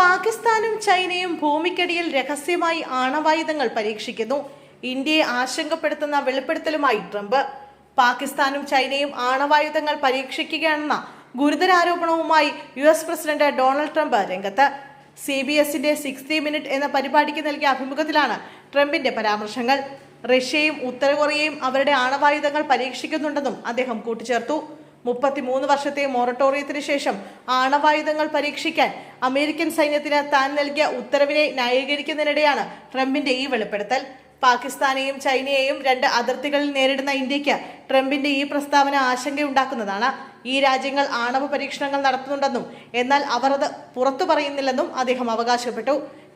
പാകിസ്ഥാനും ചൈനയും ഭൂമിക്കടിയിൽ രഹസ്യമായി ആണവായുധങ്ങൾ പരീക്ഷിക്കുന്നു. ഇന്ത്യയെ ആശങ്കപ്പെടുത്തുന്ന വെളിപ്പെടുത്തലുമായി ട്രംപ്. പാകിസ്ഥാനും ചൈനയും ആണവായുധങ്ങൾ പരീക്ഷിക്കുകയാണെന്ന ഗുരുതരാരോപണവുമായി U S president Donald Trump രംഗത്ത്. സി ബി എസിന്റെ സിക്സ്റ്റി മിനിറ്റ് എന്ന പരിപാടിക്ക് നൽകിയ അഭിമുഖത്തിലാണ് ട്രംപിന്റെ പരാമർശങ്ങൾ. റഷ്യയും ഉത്തരകൊറിയയും അവരുടെ ആണവായുധങ്ങൾ പരീക്ഷിക്കുന്നുണ്ടെന്നും അദ്ദേഹം കൂട്ടിച്ചേർത്തു. മുപ്പത്തിമൂന്ന് വർഷത്തെ മൊറട്ടോറിയത്തിന് ശേഷം ആണവായുധങ്ങൾ പരീക്ഷിക്കാൻ അമേരിക്കൻ സൈന്യത്തിന് താൻ നൽകിയ ഉത്തരവിനെ ന്യായീകരിക്കുന്നതിനിടെയാണ് ട്രംപിന്റെ ഈ വെളിപ്പെടുത്തൽ. പാകിസ്ഥാനെയും ചൈനയെയും രണ്ട് അതിർത്തികളിൽ നേരിടുന്ന ഇന്ത്യയ്ക്ക് ട്രംപിന്റെ ഈ പ്രസ്താവന ആശങ്കയുണ്ടാക്കുന്നതാണ്. ഈ രാജ്യങ്ങൾ ആണവ പരീക്ഷണങ്ങൾ നടത്തുന്നുണ്ടെന്നും എന്നാൽ അവർ അത് പുറത്തു പറയുന്നില്ലെന്നും അദ്ദേഹം അവകാശപ്പെട്ടു.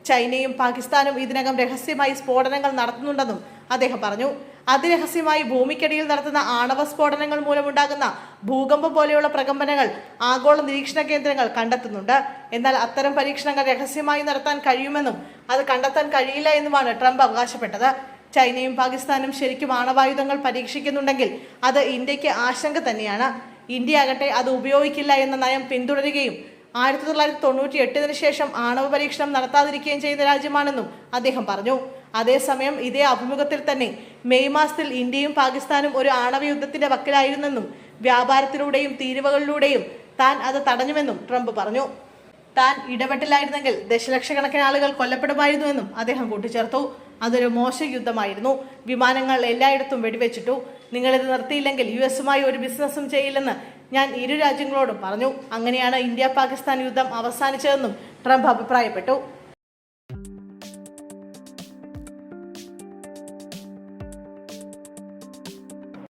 ചൈനയും പാകിസ്ഥാനും ഇതിനകം രഹസ്യമായി സ്ഫോടനങ്ങൾ നടത്തുന്നുണ്ടെന്നും അദ്ദേഹം പറഞ്ഞു. അതിരഹസ്യമായി ഭൂമിക്കടിയിൽ നടത്തുന്ന ആണവ സ്ഫോടനങ്ങൾ മൂലമുണ്ടാകുന്ന ഭൂകമ്പം പോലെയുള്ള പ്രകമ്പനങ്ങൾ ആഗോള നിരീക്ഷണ കേന്ദ്രങ്ങൾ കണ്ടെത്തുന്നുണ്ട്. എന്നാൽ അത്തരം പരീക്ഷണങ്ങൾ രഹസ്യമായി നടത്താൻ കഴിയുമെന്നും അത് കണ്ടെത്താൻ കഴിയില്ല എന്നുമാണ് ട്രംപ് അവകാശപ്പെട്ടത്. ചൈനയും പാകിസ്ഥാനും ശരിക്കും ആണവായുധങ്ങൾ പരീക്ഷിക്കുന്നുണ്ടെങ്കിൽ അത് ഇന്ത്യയ്ക്ക് ആശങ്ക തന്നെയാണ്. ഇന്ത്യ ആകട്ടെ അത് ഉപയോഗിക്കില്ല എന്ന നയം പിന്തുടരുകയും ആയിരത്തി തൊള്ളായിരത്തി തൊണ്ണൂറ്റി എട്ടിന് ശേഷം ആണവ പരീക്ഷണം നടത്താതിരിക്കുകയും ചെയ്യുന്ന രാജ്യമാണെന്നും അദ്ദേഹം പറഞ്ഞു. അതേസമയം ഇതേ അഭിമുഖത്തിൽ തന്നെ മെയ് മാസത്തിൽ ഇന്ത്യയും പാകിസ്ഥാനും ഒരു ആണവ യുദ്ധത്തിന്റെ വക്കിലായിരുന്നെന്നും വ്യാപാരത്തിലൂടെയും തീരുവകളിലൂടെയും താൻ അത് തടഞ്ഞുവെന്നും ട്രംപ് പറഞ്ഞു. താൻ ഇടപെട്ടില്ലായിരുന്നെങ്കിൽ ദശലക്ഷക്കണക്കിന് ആളുകൾ കൊല്ലപ്പെടുമായിരുന്നുവെന്നും അദ്ദേഹം കൂട്ടിച്ചേർത്തു. അതൊരു മോശ യുദ്ധമായിരുന്നു. വിമാനങ്ങൾ എല്ലായിടത്തും വെടിവെച്ചിട്ടു. നിങ്ങളിത് നിർത്തിയില്ലെങ്കിൽ യു എസുമായി ഒരു ബിസിനസ്സും ചെയ്യില്ലെന്ന് ഞാൻ ഇരു രാജ്യങ്ങളോടും പറഞ്ഞു. അങ്ങനെയാണ് ഇന്ത്യ പാകിസ്ഥാൻ യുദ്ധം അവസാനിച്ചതെന്നും ട്രംപ് അഭിപ്രായപ്പെട്ടു.